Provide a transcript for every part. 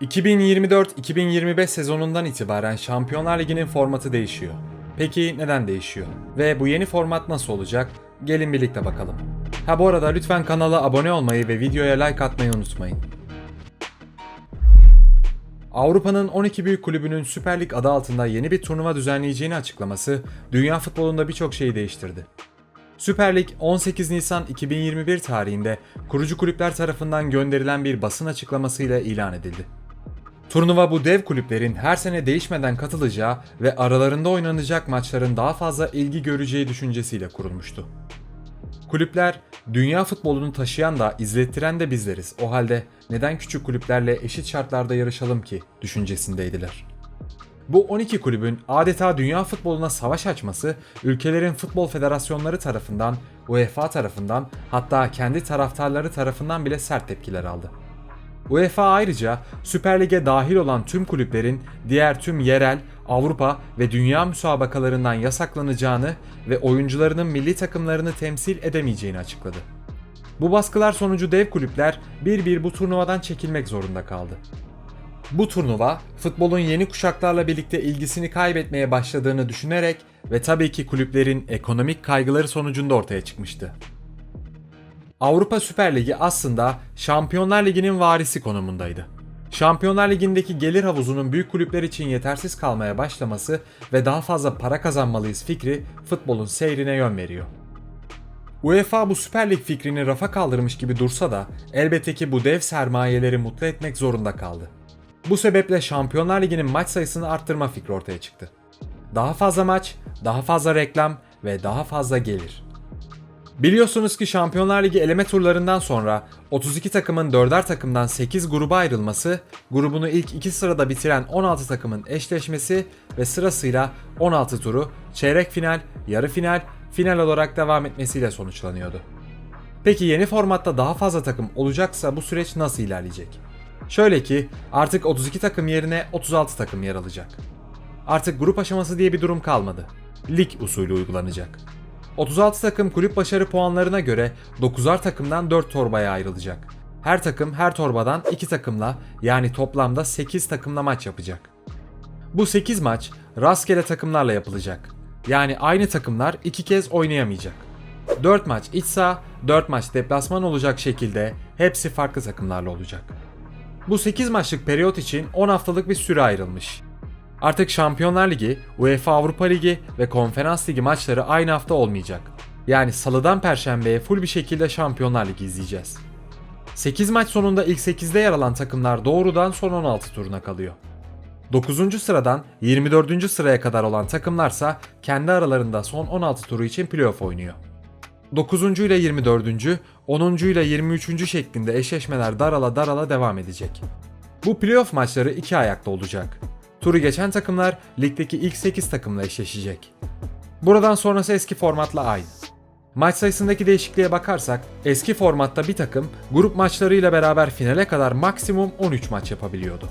2024-2025 sezonundan itibaren Şampiyonlar Ligi'nin formatı değişiyor. Peki neden değişiyor? Ve bu yeni format nasıl olacak? Gelin birlikte bakalım. Ha bu arada lütfen kanala abone olmayı ve videoya like atmayı unutmayın. Avrupa'nın 12 büyük kulübünün Süper Lig adı altında yeni bir turnuva düzenleyeceğini açıklaması dünya futbolunda birçok şeyi değiştirdi. Süper Lig 18 Nisan 2021 tarihinde kurucu kulüpler tarafından gönderilen bir basın açıklamasıyla ilan edildi. Turnuva bu dev kulüplerin her sene değişmeden katılacağı ve aralarında oynanacak maçların daha fazla ilgi göreceği düşüncesiyle kurulmuştu. Kulüpler, dünya futbolunu taşıyan da izlettiren de bizleriz. O halde neden küçük kulüplerle eşit şartlarda yarışalım ki düşüncesindeydiler. Bu 12 kulübün adeta dünya futboluna savaş açması ülkelerin futbol federasyonları tarafından, UEFA tarafından hatta kendi taraftarları tarafından bile sert tepkiler aldı. UEFA ayrıca Süper Lig'e dahil olan tüm kulüplerin diğer tüm yerel, Avrupa ve dünya müsabakalarından yasaklanacağını ve oyuncularının milli takımlarını temsil edemeyeceğini açıkladı. Bu baskılar sonucu dev kulüpler bir bir bu turnuvadan çekilmek zorunda kaldı. Bu turnuva futbolun yeni kuşaklarla birlikte ilgisini kaybetmeye başladığını düşünerek ve tabii ki kulüplerin ekonomik kaygıları sonucunda ortaya çıkmıştı. Avrupa Süper Ligi aslında Şampiyonlar Ligi'nin varisi konumundaydı. Şampiyonlar Ligi'ndeki gelir havuzunun büyük kulüpler için yetersiz kalmaya başlaması ve daha fazla para kazanmalıyız fikri futbolun seyrine yön veriyor. UEFA bu Süper Lig fikrini rafa kaldırmış gibi dursa da elbette ki bu dev sermayeleri mutlu etmek zorunda kaldı. Bu sebeple Şampiyonlar Ligi'nin maç sayısını arttırma fikri ortaya çıktı. Daha fazla maç, daha fazla reklam ve daha fazla gelir. Biliyorsunuz ki Şampiyonlar Ligi eleme turlarından sonra 32 takımın 4'er takımdan 8 gruba ayrılması, grubunu ilk 2 sırada bitiren 16 takımın eşleşmesi ve sırasıyla 16 turu çeyrek final, yarı final, final olarak devam etmesiyle sonuçlanıyordu. Peki yeni formatta daha fazla takım olacaksa bu süreç nasıl ilerleyecek? Şöyle ki artık 32 takım yerine 36 takım yer alacak. Artık grup aşaması diye bir durum kalmadı. Lig usulü uygulanacak. 36 takım kulüp başarı puanlarına göre 9'ar takımdan 4 torbaya ayrılacak. Her takım her torbadan 2 takımla yani toplamda 8 takımla maç yapacak. Bu 8 maç rastgele takımlarla yapılacak. Yani aynı takımlar 2 kez oynayamayacak. 4 maç iç saha, 4 maç deplasman olacak şekilde hepsi farklı takımlarla olacak. Bu 8 maçlık periyot için 10 haftalık bir süre ayrılmış. Artık Şampiyonlar Ligi, UEFA Avrupa Ligi ve Konferans Ligi maçları aynı hafta olmayacak. Yani salıdan perşembeye full bir şekilde Şampiyonlar Ligi izleyeceğiz. 8 maç sonunda ilk 8'de yer alan takımlar doğrudan son 16 turuna kalıyor. 9. sıradan 24. sıraya kadar olan takımlarsa kendi aralarında son 16 turu için playoff oynuyor. 9. ile 24. 10. ile 23. şeklinde eşleşmeler darala darala devam edecek. Bu playoff maçları iki ayakta olacak. Turu geçen takımlar ligdeki ilk 8 takımla eşleşecek. Buradan sonrası eski formatla aynı. Maç sayısındaki değişikliğe bakarsak eski formatta bir takım grup maçlarıyla beraber finale kadar maksimum 13 maç yapabiliyordu.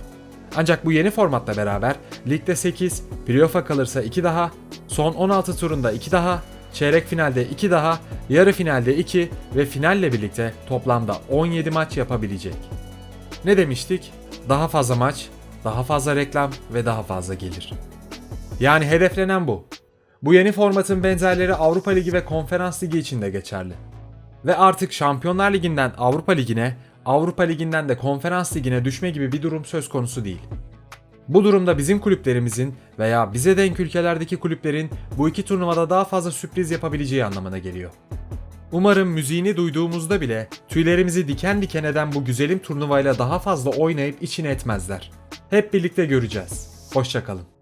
Ancak bu yeni formatla beraber ligde 8, playoff'a kalırsa 2 daha, son 16 turunda 2 daha, çeyrek finalde 2 daha, yarı finalde 2 ve finalle birlikte toplamda 17 maç yapabilecek. Ne demiştik? Daha fazla maç, daha fazla reklam ve daha fazla gelir. Yani hedeflenen bu. Bu yeni formatın benzerleri Avrupa Ligi ve Konferans Ligi için de geçerli. Ve artık Şampiyonlar Ligi'nden Avrupa Ligi'ne, Avrupa Ligi'nden de Konferans Ligi'ne düşme gibi bir durum söz konusu değil. Bu durumda bizim kulüplerimizin veya bize denk ülkelerdeki kulüplerin bu iki turnuvada daha fazla sürpriz yapabileceği anlamına geliyor. Umarım müziğini duyduğumuzda bile tüylerimizi diken diken eden bu güzelim turnuvayla daha fazla oynayıp içine etmezler. Hep birlikte göreceğiz. Hoşçakalın.